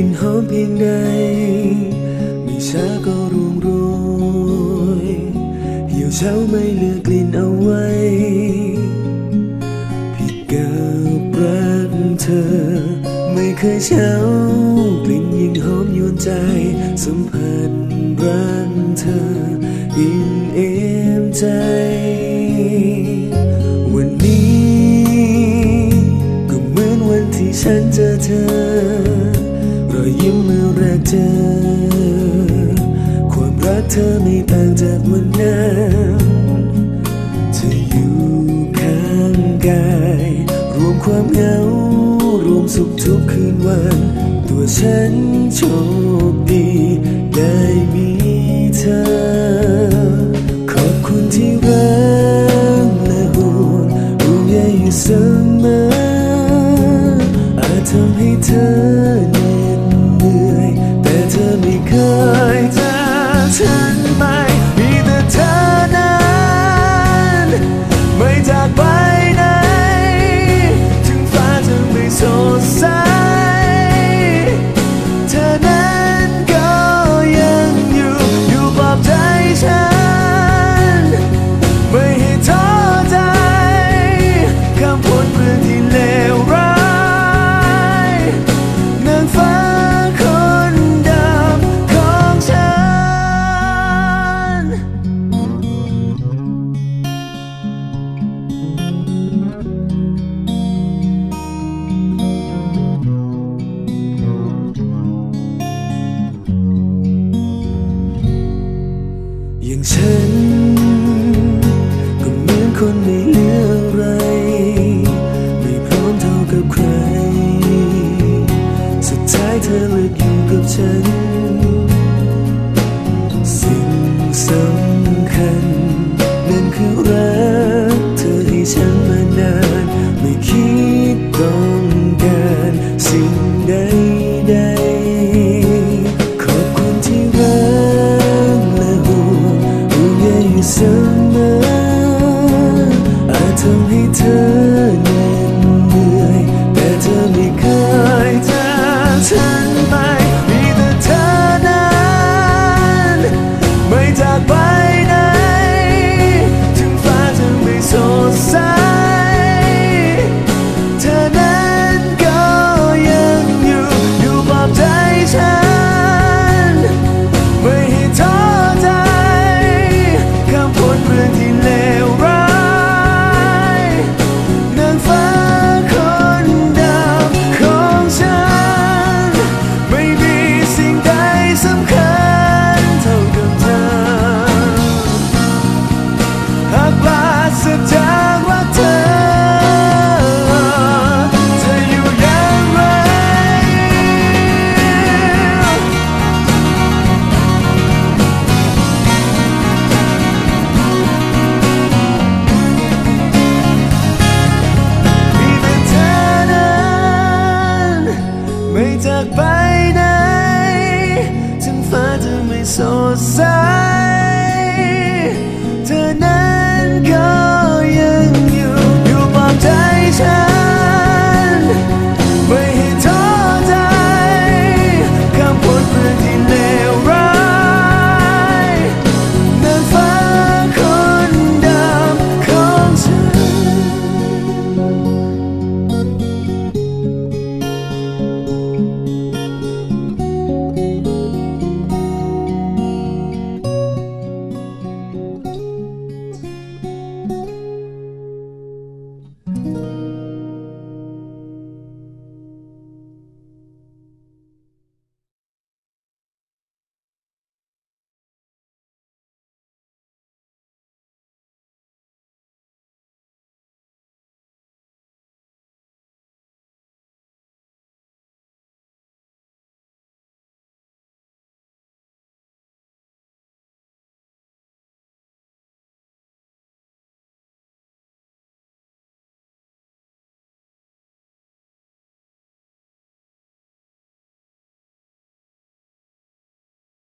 ลิ่นหอมเพียงใดมีช้าก็รุงโรยเหี่ยวเช้าไม่เลือกลิ่นเอาไว้ ผิดกับรักเธอ ไม่เคยเช้ากลิ่นยิ่งหอมยวนใจสัมผัส เอความรักเธอไม่ต่างจากวันนั้นเธออยู่ข้างกาย รวมความเหงา รวมสุขทุกคืนวัน ตัวฉันโชคดี ได้มีเธอ 曾 คนไม่เหลือ